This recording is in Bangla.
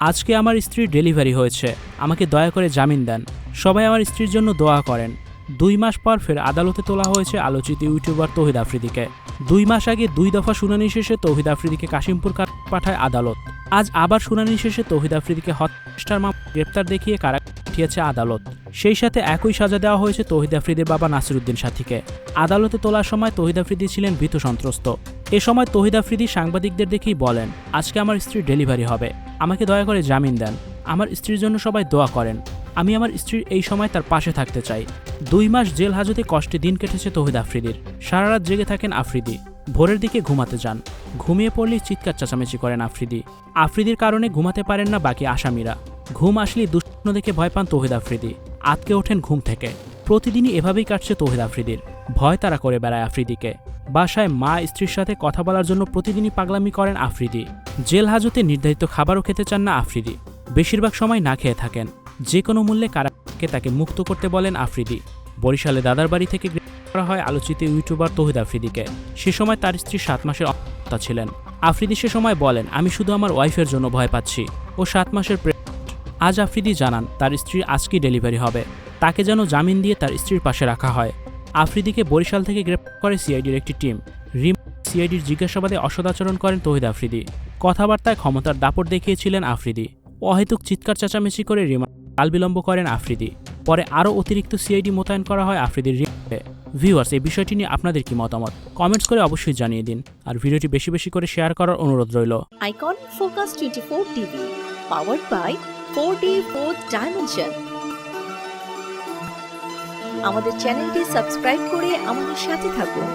আজকে আমার স্ত্রীর ডেলিভারি হয়েছে। আমাকে দয়া করে জামিন দেন। সবাই আমার স্ত্রীর জন্য দোয়া করেন। দুই মাস পর ফের আদালতে তোলা হয়েছে আলোচিত ইউটিউবার তৌহিদ আফ্রিদিকে। দুই মাস আগে দুই দফা শুনানি শেষে তৌহিদ আফ্রিদিকে কাশিমপুর পাঠায় আদালত। আজ আবার শুনানি শেষে তৌহিদ আফ্রিদিকে হত্যার মামলা গ্রেপ্তার দেখিয়ে কারা পাঠিয়েছে আদালত। সেই সাথে একই সাজা দেওয়া হয়েছে তৌহিদ আফ্রিদির বাবা নাসিরুদ্দিন সাথীকে। আদালতে তোলার সময় তৌহিদ আফ্রিদি ছিলেন ভীত সন্ত্রস্ত। এ সময় তৌহিদ আফ্রিদি সাংবাদিকদের দেখেই বলেন, আজকে আমার স্ত্রীর ডেলিভারি হবে। আমাকে দয়া করে জামিন দেন। আমার স্ত্রীর জন্য সবাই দোয়া করেন। আমি আমার স্ত্রীর এই সময় তার পাশে থাকতে চাই। দুই মাস জেল হাজতে কষ্টে দিন কেটেছে তৌহিদ আফ্রিদির। সারা রাত জেগে থাকেন আফ্রিদি। ভোরের দিকে ঘুমাতে যান। ঘুমিয়ে পড়লেই চিৎকার চেঁচামেচি করেন আফ্রিদি। আফ্রিদির কারণে ঘুমাতে পারেন না বাকি আসামিরা। ঘুম আসলেই দুষ্ণ দেখে ভয় পান তৌহিদ আফ্রিদি। আতকে ওঠেন ঘুম থেকে। প্রতিদিনই এভাবেই কাটছে তৌহিদ আফ্রিদির। ভয় তারা করে বেড়ায় আফ্রিদিকে। বাসায় মা স্ত্রীর সাথে কথা বলার জন্য প্রতিদিনই পাগলামি করেন আফ্রিদি। জেল হাজতে নির্ধারিত খাবারও খেতে চান না আফ্রিদি। বেশিরভাগ সময় না খেয়ে থাকেন। যে কোনো মূল্যে কারাকে তাকে মুক্ত করতে বলেন আফ্রিদি। বরিশালে দাদার বাড়ি থেকে গ্রেপ্তার করা হয় আলোচিত ইউটিউবার তৌহিদ আফ্রিদিকে। সে সময় তার স্ত্রী সাত মাসের অন্তঃসত্ত্বা ছিলেন। আফ্রিদি সে সময় বলেন, আমি শুধু আমার ওয়াইফের জন্য ভয় পাচ্ছি। ও সাত মাসের আজ আফ্রিদি জানান তার স্ত্রীর আজকেই ডেলিভারি হবে। তাকে যেন জামিন দিয়ে তার স্ত্রীর পাশে রাখা হয়। আফ্রিদিকে বরিশাল থেকে গ্রেপ্তার করে সিআইডির একটি টিম। রিম সিআইডির জিজ্ঞাসাবাদে অসদাচরণ করেন তহিদ আফ্রিদি। কথাবার্তায় ক্ষমতার দাপট দেখিয়েছিলেন আফ্রিদি। অহেতুক চিৎকার চেঁচামেচি করে রিমা কাল বিলম্ব করেন আফ্রিদি। পরে আরও অতিরিক্ত সিআইডি মোতায়েন করা হয় আফ্রিদির রিমান্ডে ভিউয়ার্স এই বিষয়টি নিয়ে আপনাদের কি মতামত? কমেন্টস করে অবশ্যই জানিয়ে দিন। আর ভিডিওটি বেশি বেশি করে শেয়ার করার অনুরোধ রইল। Icon Focus 24 TV, powered by 4D 4th Dimension. আমাদের চ্যানেলটি সাবস্ক্রাইব করে আমাদের সাথে থাকুন